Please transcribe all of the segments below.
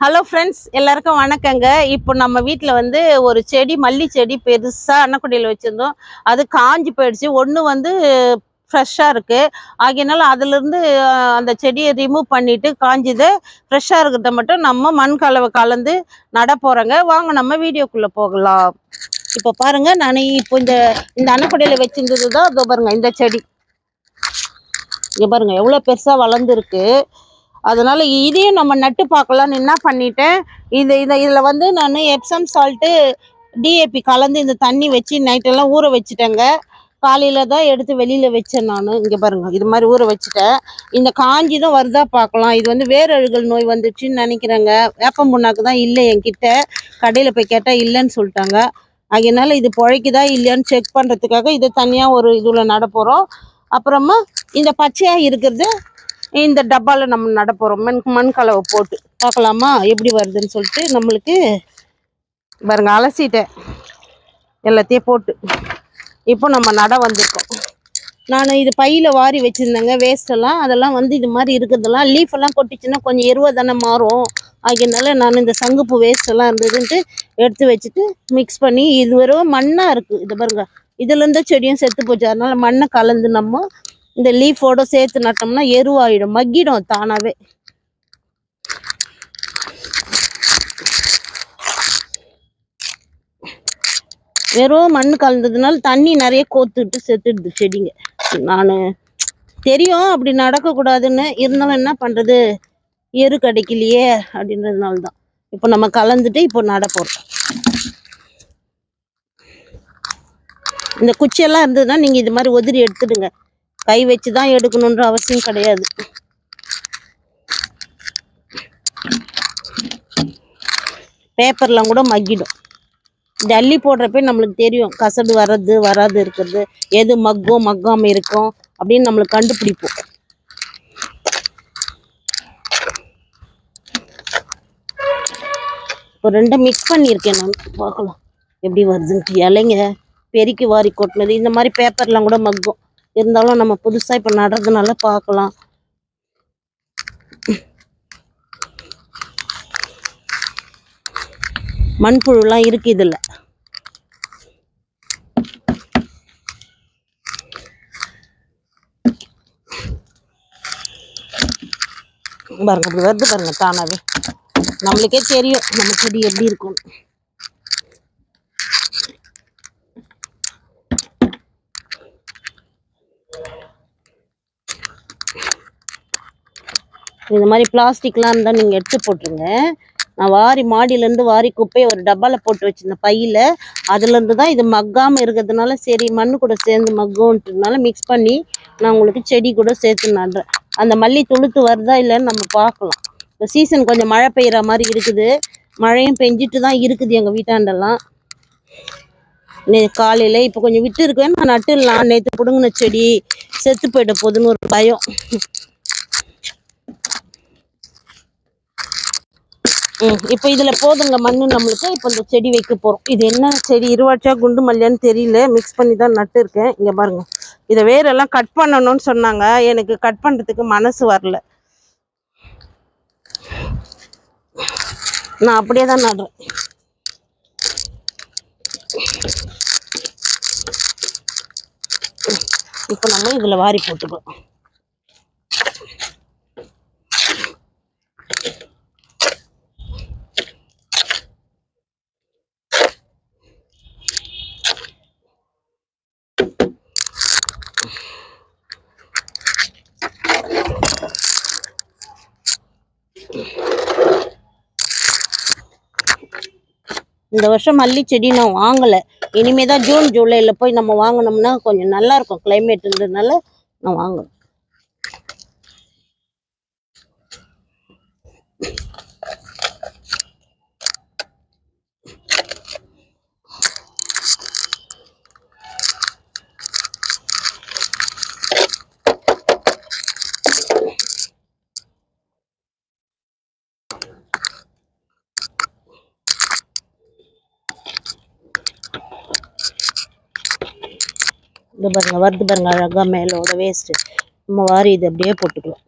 Hello friends எல்லாருக்கும் வணக்கங்க. இப்போ நம்ம வீட்டில் வந்து ஒரு செடி மல்லி செடி பெருசாக அன்னக்குடியில் வச்சுருந்தோம். அது காஞ்சி போயிடுச்சு. ஒன்று வந்து ஃப்ரெஷ்ஷாக இருக்குது ஆகையினால அதுலேருந்து அந்த செடியை ரிமூவ் பண்ணிவிட்டு காஞ்சிது ஃப்ரெஷ்ஷாக இருக்கிறத மட்டும் நம்ம மண் கலவை கலந்து நட போகிறோங்க வாங்க நம்ம வீடியோக்குள்ளே போகலாம். இப்போ பாருங்கள் நான் இப்போ இந்த இந்த அன்னக்குடியில் வச்சுருந்தது தான். இதோ பாருங்கள் இந்த செடி. இங்கே பாருங்கள் எவ்வளோ பெருசாக வளர்ந்துருக்கு. அதனால் இதையும் நம்ம நட்டு பார்க்கலான்னு என்ன பண்ணிட்டேன்? இது இதை இதில் வந்து நான் எப்சம் சால்ட்டு டிஏபி கலந்து இந்த தண்ணி வச்சு நைட்டெல்லாம் ஊற வச்சுட்டேங்க. காலையில் தான் எடுத்து வெளியில் வச்சேன் நான். இங்கே பாருங்கள் இது மாதிரி ஊற வச்சுட்டேன். இந்த காஞ்சி தான் வருதா பார்க்கலாம். இது வந்து வேரழுகல் நோய் வந்துச்சுன்னு நினைக்கிறேங்க. வேப்பம் புண்ணாக்கு தான் இல்லை என்கிட்ட. கடையில் போய் கேட்டால் இல்லைன்னு சொல்லிட்டாங்க. அதனால் இது பிழைக்குதா இல்லையான்னு செக் பண்ணுறதுக்காக இதை தனியாக ஒரு இதில் நட போகிறோம் அப்புறமா இந்த பச்சையாக இருக்கிறது இந்த டப்பாவில் நம்ம நட போகிறோம் மண் மண் கலவை போட்டு. பார்க்கலாமா எப்படி வருதுன்னு சொல்லிட்டு நம்மளுக்கு பாருங்க அலசிட்டேன். எல்லாத்தையும் போட்டு. இப்போ நம்ம நட வந்திருக்கோம். நான் இது பையில் வாரி வச்சுருந்தேங்க வேஸ்ட்டெல்லாம் அதெல்லாம் வந்து இது மாதிரி இருக்கிறதெல்லாம் லீஃப் எல்லாம் கொட்டிச்சுன்னா கொஞ்சம் எருவை தானே மாறும். அதனால நான் இந்த சங்குப்பூ வேஸ்ட் எல்லாம் இருந்ததுன்ட்டு எடுத்து வச்சுட்டு மிக்ஸ் பண்ணி இது வெறும் மண்ணாக இருக்குது இது பாருங்க இதுலேருந்து செடியும் செத்து போச்சு. அதனால மண்ணை கலந்து நம்ம இந்த லீஃபோட சேர்த்து நட்டோம்னா எருவாயிடும். மக்கிடும் தானாவே. வெறும் மண் கலந்ததுனால தண்ணி நிறைய கோத்துட்டு செத்துடுது செடிங்க. நான் தெரியும் அப்படி நடக்கக்கூடாதுன்னு இருந்தாலும் என்ன பண்ணுறது எரு கிடைக்கலையே அப்படின்றதுனால தான் இப்போ நம்ம கலந்துட்டு இப்போ நட போகிறோம் இந்த குச்சியெல்லாம் இருந்ததுன்னா நீங்கள் இது மாதிரி உதிரி எடுத்துடுங்க. கை வச்சு தான் எடுக்கணுன்ற அவசியம் கிடையாது. பேப்பர்லாம் கூட மக்கிடும். இந்த அள்ளி போடுறப்ப நம்மளுக்கு தெரியும் கசடு வர்றது வராது இருக்கிறது எது மக்கும் மக்காம இருக்கும் அப்படின்னு நம்மளுக்கு கண்டுபிடிப்போம். இப்போ ரெண்டும் மிக்ஸ் பண்ணியிருக்கேன் நான். பார்க்கலாம். எப்படி வருதுன்ட்டு இலைங்க பெருக்கி வாரி கொட்டினது. இந்த மாதிரி பேப்பர்லாம் கூட மக்கும். இருந்தாலும் நம்ம புதுசாக இப்போ நடுறதுனால பார்க்கலாம் மண்புழுலாம் இருக்கு இதில். பாருங்க இப்படி வருது பாருங்க தானாவே. நம்மளுக்கே தெரியும் நம்ம செடி எப்படி இருக்கும் இந்த மாதிரி பிளாஸ்டிக்லாம் இருந்தால் நீங்கள் எடுத்து போட்டுருங்க. நான் வாரி மாடியிலேருந்து வாரி குப்பையை ஒரு டப்பாவில் போட்டு வச்சிருந்தேன் பையில் அதுலேருந்து தான் இது மக்காமல் இருக்கிறதுனால சரி மண்ணு கூட சேர்ந்து மக்கும்ன்றதுனால மிக்ஸ் பண்ணி நான் உங்களுக்கு செடி கூட சேர்த்து நடுறேன் அந்த மல்லி துளுத்து வருதா இல்லைன்னு நம்ம பார்க்கலாம். இப்போ சீசன் கொஞ்சம் மழை பெய்கிற மாதிரி இருக்குது. மழையும் பெஞ்சிட்டு தான் இருக்குது எங்கள் வீட்டாண்டெல்லாம். நே காலையில் இப்போ கொஞ்சம் விட்டு இருக்கேன் நான் நட்டுடலாம். நேற்று பிடுங்கின செடி செத்து போயிட போகுதுன்னு ஒரு பயம். ம் இப்போ இதில் போதுங்க மண் நம்மளுக்கு. இப்போ இந்த செடி வைக்க போகிறோம் இது என்ன செடி? இருவாச்சா குண்டு மல்லியான்னு தெரியல. மிக்ஸ் பண்ணி தான் நட்டு இருக்கேன். இங்கே பாருங்க. இதை வேரெல்லாம் கட் பண்ணணும்னு சொன்னாங்க. எனக்கு கட் பண்ணுறதுக்கு மனசு வரல. நான் அப்படியே தான் நடுறேன். இப்போ நம்ம இதில் வாரி போட்டுக்கலாம். இந்த வருஷம் மல்லி செடி நான் வாங்கலை. இனிமேல் தான் ஜூன் ஜூலையில் போய் நம்ம வாங்கினோம்னா கொஞ்சம் நல்லாயிருக்கும் இருக்கும். இருந்ததுனால நான் வாங்கணும் இது பாருங்க வருது பாருங்க அழகா மேலோட வேஸ்ட்டு நம்ம வாரி இது அப்படியே போட்டுக்கலாம்.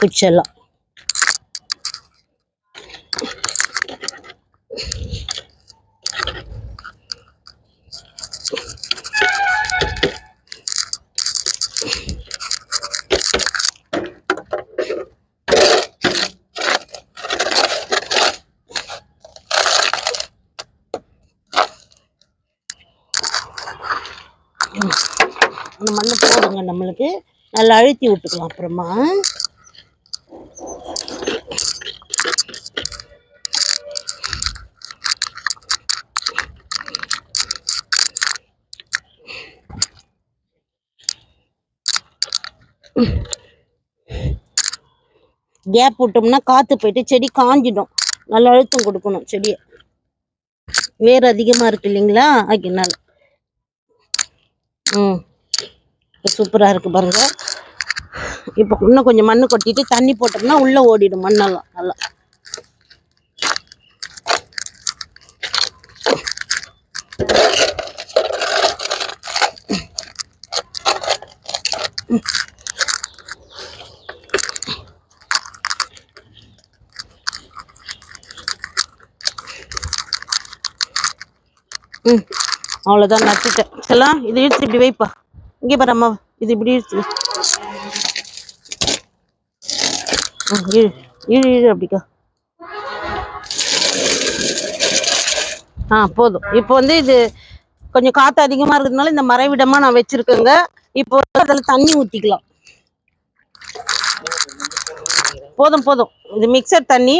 குச்செல்லாம் கொஞ்சம் மண் போடுங்க நல்லா அழுத்தி விட்டுக்கலாம் அப்புறமா. கேப் விட்டோம்னா காற்று போயிட்டு செடி காஞ்சிடும். நல்லா அழுத்தம் கொடுக்கணும் செடியை. வேர் அதிகமாக இருக்கு இல்லைங்களா? அதனால ம். சூப்பராக இருக்கு பாருங்கள் இப்போ இன்னும் கொஞ்சம் மண்ணு கொட்டிட்டு தண்ணி போட்டோம்னா உள்ளே ஓடிடும் மண்ணெல்லாம். நல்லா. ம். அவ்வளோதான் நச்சுட்டேன் செல்லாம் இது இழுத்து இப்படி வைப்பா. இங்கே பாரு அம்மா. இது இப்படி இழுத்து இழு இழு இழு அப்படிக்கா. ஆ போதும். இப்போ வந்து இது கொஞ்சம் காற்று அதிகமாக இருக்கிறதுனால இந்த மறைவிடமாக நான் வச்சுருக்கேங்க. இப்போ அதில் தண்ணி ஊற்றிக்கலாம் போதும் போதும். இது மிக்சர் தண்ணி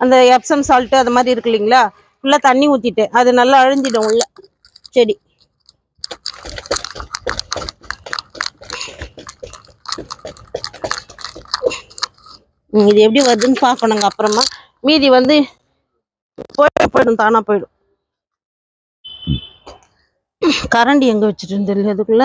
அந்த எப்சம் சால்ட்டு அது மாதிரி இருக்கு இல்லைங்களா? ஃபுல்லாக தண்ணி ஊற்றிட்டேன் அது நல்லா அழிஞ்சிடும் உள்ள. செடி இது எப்படி வருதுன்னு பார்க்கணுங்க. அப்புறமா மீதி வந்து போய் போயிடும் தானா போயிடும். கரண்டி எங்க வச்சுட்டு தெரியல அதுக்குள்ள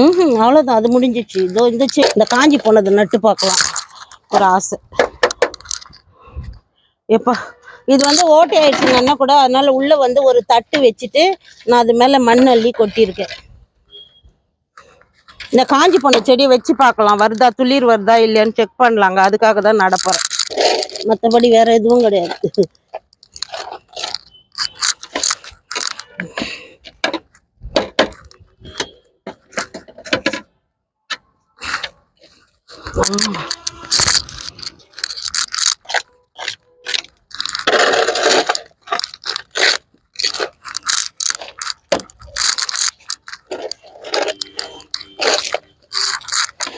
ம் அவ்வளோதான் அது முடிஞ்சிச்சு. இதோ இருந்துச்சு இந்த காஞ்சி போனதை நட்டு பார்க்கலாம். ஒரு ஆசை. எப்பா இது வந்து ஓட்டை ஆயிடுச்சுங்கன்னா கூட அதனால உள்ள வந்து ஒரு தட்டு வச்சுட்டு நான் அது மேல மண் அள்ளி கொட்டியிருக்கேன். இந்த காஞ்சி போன செடியை வச்சு பார்க்கலாம். வருதா துளிர் வருதா இல்லையான்னு செக் பண்ணலாங்க. அதுக்காக தான் நடப்புறேன் மற்றபடி வேற எதுவும் கிடையாது.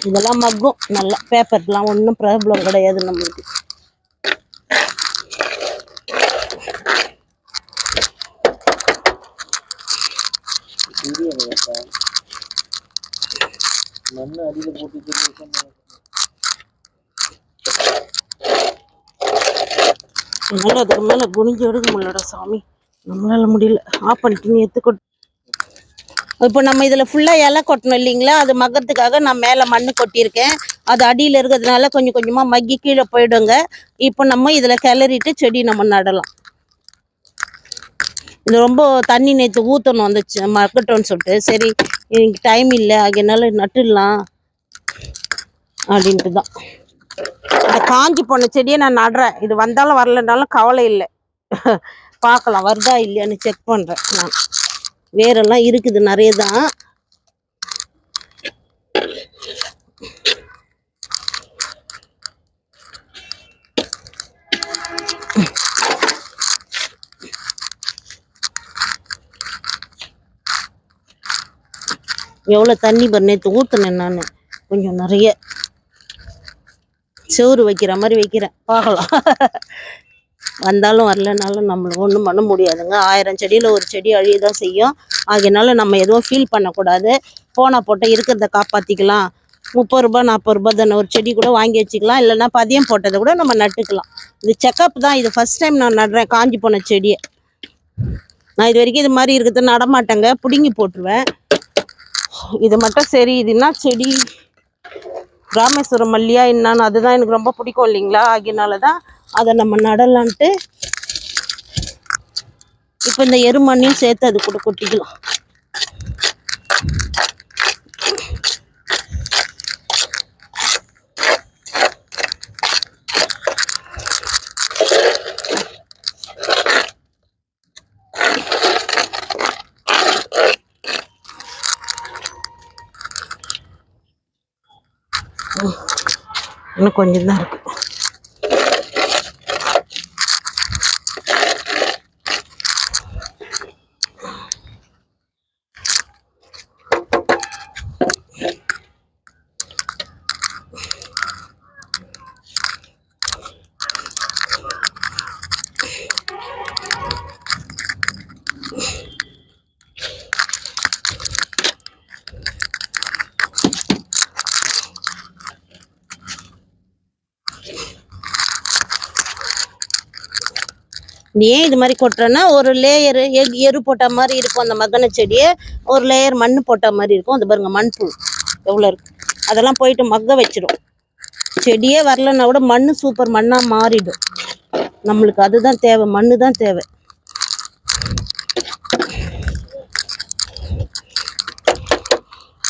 இதெல்லாம் மக்கும். நல்லா பேப்பர்லாம் ஒன்றும் ப்ராப்ளம் கிடையாது நம்மளுக்கு. மண்ணு அடியில் போட்டு என்னால் அதுக்கு மேலே குனிஞ்சு எடுக்க முடியலடா சாமி. நம்மளால முடியல. ஆஃப் பண்ணிட்டு நீ எத்துக்கொட்டு இப்போ நம்ம இதில் ஃபுல்லாக இலை கொட்டணும் இல்லைங்களா? அது மக்கிறதுக்காக நான் மேலே மண் கொட்டியிருக்கேன். அது அடியில் இருக்கிறதுனால கொஞ்சம் கொஞ்சமாக மக்கி கீழே போயிடுங்க. இப்போ நம்ம இதில் கிளறிட்டு செடி நம்ம நடலாம். இது ரொம்ப தண்ணி நேற்று ஊற்றணும் அந்த மக்கட்டோன்னு சொல்லிட்டு. சரி எனக்கு டைம் இல்லை. அதனால நட்டுடலாம் அப்படின்ட்டு தான். இந்த காஞ்சி போன செடியை நான் நடுறேன். இது வந்தாலும் வரலனாலும் கவலை இல்லை. பார்க்கலாம். வருதா இல்லையான்னு செக் பண்ணுறேன் நான். வேரெல்லாம் இருக்குது நிறைய தான் எவ்வளோ தண்ணி பாரு நேற்று ஊற்றுனேன் நான். கொஞ்சம் நிறைய. சோறு வைக்கிற மாதிரி வைக்கிறேன். பார்க்கலாம். வந்தாலும் வரலனாலும் நம்மளுக்கு ஒன்றும் பண்ண முடியாதுங்க. ஆயிரம் செடியில் ஒரு செடி அழிய தான் செய்யும். ஆகையினால நம்ம எதுவும் ஃபீல் பண்ணக்கூடாது. போனால் போட்டால் இருக்கிறத காப்பாற்றிக்கலாம் முப்பது ரூபா நாற்பது ரூபா தானே ஒரு செடி கூட வாங்கி வச்சுக்கலாம். இல்லைன்னா பதியம் போட்டதை கூட நம்ம நட்டுக்கலாம். இது செக்கப் தான். இது ஃபர்ஸ்ட் டைம் நான் நடுறேன். காஞ்சி போன செடியை. நான் இது வரைக்கும் இது மாதிரி இருக்கிறத நடமாட்டேங்க. பிடுங்கி போட்டுருவேன். இது மட்டும் சரி. இது என்ன செடி? ராமேஸ்வரம் மல்லியா என்னான்னு அதுதான் எனக்கு ரொம்ப பிடிக்கும் இல்லைங்களா? ஆகியனால தான் அதை நம்ம நடலான்ட்டு இப்போ இந்த எருமண்ணையும் சேர்த்து அது கூட கொட்டிக்கலாம். இன்னும் கொஞ்சம் தான் இருக்கு. ஏன் இது மாதிரி கொட்டுறேன்னா ஒரு லேயர் எரு போட்ட மாதிரி இருக்கும் அந்த மகன செடியை. ஒரு லேயர் மண் போட்ட மாதிரி இருக்கும். அது பாருங்க மண்புழு. எவ்வளோ இருக்கு? அதெல்லாம் போயிட்டு மக்க வச்சிடும் செடியே வரலன்னா கூட மண் சூப்பர் மண்ணாக மாறிடும். நம்மளுக்கு அதுதான் தேவை மண்ணு தான் தேவை.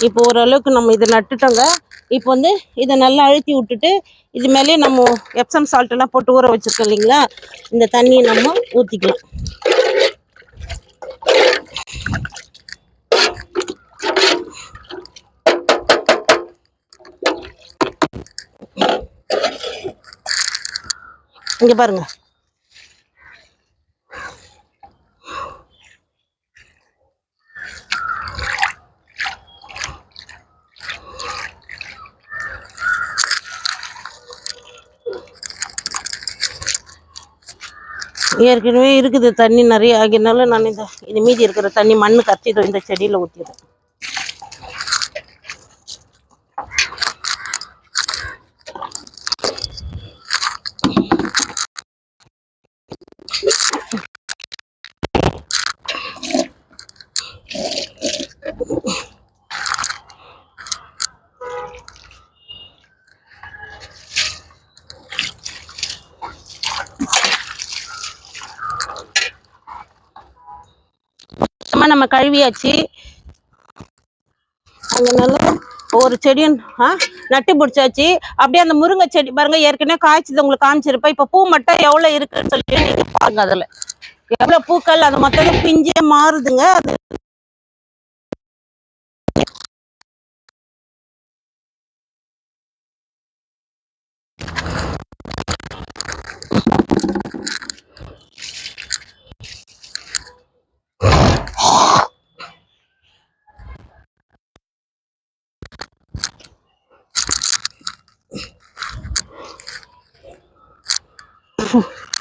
இப்போ ஓரளவுக்கு நம்ம இதை நட்டுட்டோங்க. இப்போ வந்து இதை நல்லா அழுத்தி விட்டுட்டு இது மேலே நம்ம எப்சம் சால்ட்டெல்லாம் போட்டு ஊற வச்சிருக்கோம் இல்லைங்களா? இந்த தண்ணியை நம்ம ஊற்றிக்கலாம் இங்கே பாருங்கள் ஏற்கனவே இருக்குது தண்ணி நிறைய ஆகினால நான் இந்த இது மீதி இருக்கிற தண்ணி மண்ணு கரைச்சி இந்த செடியில் ஊற்றிடுறேன் சுத்தமாக நம்ம கழுவியாச்சு. அதனால ஒரு செடியும் ஆ நட்டு பிடிச்சாச்சு அப்படியே அந்த முருங்கை செடி பாருங்க ஏற்கனவே காய்ச்சது உங்களுக்கு காமிச்சிருப்பேன். இப்போ பூ மட்டும் எவ்வளோ இருக்குன்னு சொல்லிட்டு நீங்கள் பாருங்க அதில். எவ்வளோ பூக்கள் அது மொத்தம் பிஞ்சே மாறுதுங்க. அது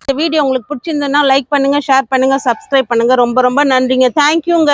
இந்த வீடியோ உங்களுக்கு பிடிச்சிருந்ததுன்னா லைக் பண்ணுங்க ஷேர் பண்ணுங்க சப்ஸ்கிரைப் பண்ணுங்க. ரொம்ப ரொம்ப நன்றிங்க. தேங்க்யூங்க